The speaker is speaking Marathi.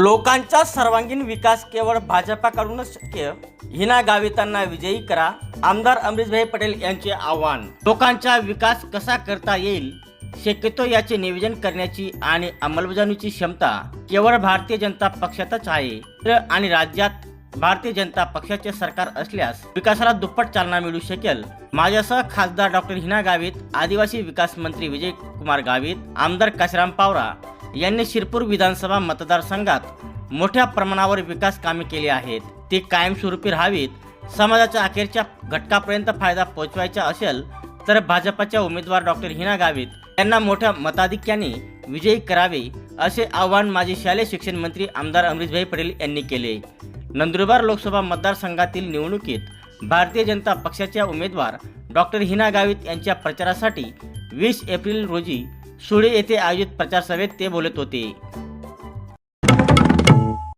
लोकांचा सर्वांगीण विकास केवळ भाजपाकडूनच शक्य. हिना गावितांना विजयी करा. आमदार अमरीशभाई पटेल यांचे आव्हान. लोकांचा विकास कसा करता येईल शक्यतो याचे नियोजन करण्याची आणि अंमलबजावणीची क्षमता केवळ भारतीय जनता पक्षातच आहे. आणि राज्यात भारतीय जनता पक्षाचे सरकार असल्यास विकासाला दुप्पट चालना मिळू शकेल. माझ्यासह खासदार डॉक्टर हिना गावित आदिवासी विकास मंत्री विजय कुमार गावित आमदार काशीराम पावरा यांनी शिरपूर विधानसभा मतदारसंघात मोठ्या प्रमाणावर विकास कामे केली आहेत. ती कायमस्वरूपी राहावीत समाजाच्या अखेरच्या घटकापर्यंत फायदा पोहोचवायचा असेल तर भाजपाच्या उमेदवार डॉक्टर हिना गावित यांना मोठ्या मताधिक्याने विजयी करावे असे आवाहन माजी शालेय शिक्षण मंत्री आमदार अमरीशभाई पटेल यांनी केले. नंदुरबार लोकसभा मतदारसंघातील निवडणुकीत भारतीय जनता पक्षाच्या उमेदवार डॉक्टर हिना गावित यांच्या प्रचारासाठी वीस एप्रिल रोजी सुळे येथे आयोजित प्रचार सभेत ते बोलत होते.